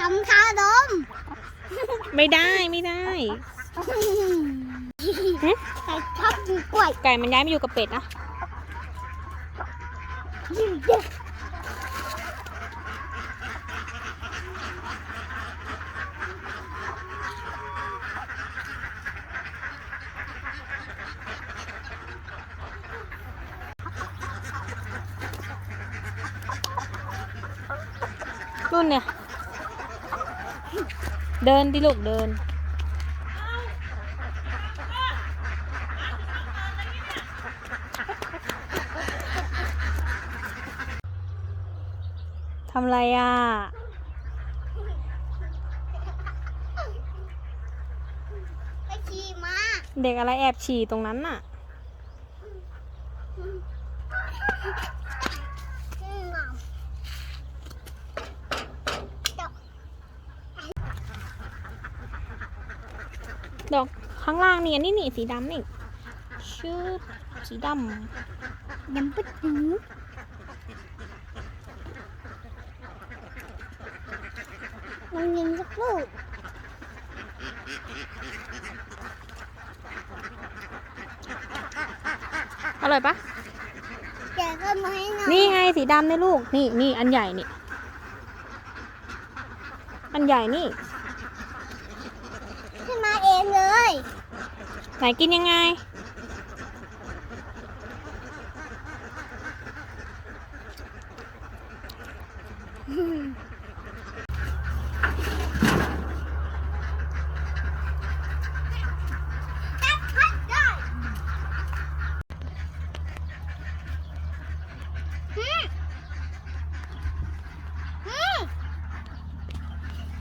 ทำท่าดมไม่ได้ไม่ได้หึไก่ชอบกินกล้วยไก่มันย้ายมาอยู่กับเป็ดนะยิ่ง นู่นเนี่ย เดินดิลูกเดิน ทำไรอะ ไปขี่มาเด็กอะไรแอบฉี่ตรงนั้นน่ะ อืมเดี๋ยว ดอกข้างล่างนี่อันนี้นี่สีดำนี่ชื่อสีดยังไม่ถึงมันยิงสักลูกำอร่อยปะแกก็มาให้หน่อยนี่ไงสีดำในลูก นี่นี่อันใหญ่นี่ อันใหญ่นี่ขึ้นมาเองเลย ไหนกินยังไงจับพัดได้อืมอืม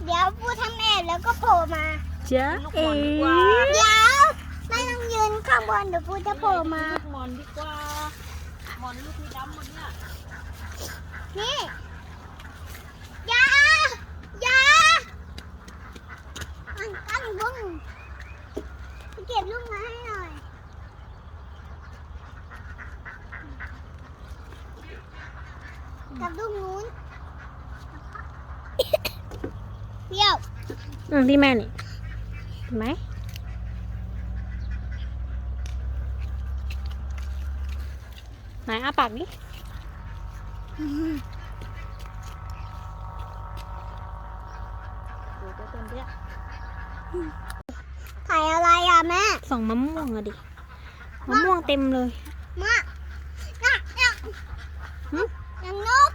เดี๋ยวพูดทำแอบแล้วก็โผล่มา จ๊ะเอ๋เดี๋ยวไม่ต้องยืนข้างบนเดี๋ยวพูดจะโผล่มาหมอนดีกว่าหมอนลูกมีดำหมดเนี่ยนี่อยาอยาอันตั้งบุ้งไปเก็บลูกมาให้หน่อยกับลูกนู้นเปรี้ยวอืมที่แม่นี่เเห็นไหมนายอ้าปากนี่ถ่ายอะไรอะแม่ส่องมะม่วงอะดิ มะม่วงเต็มเลยมะน่ะน่ะยังนก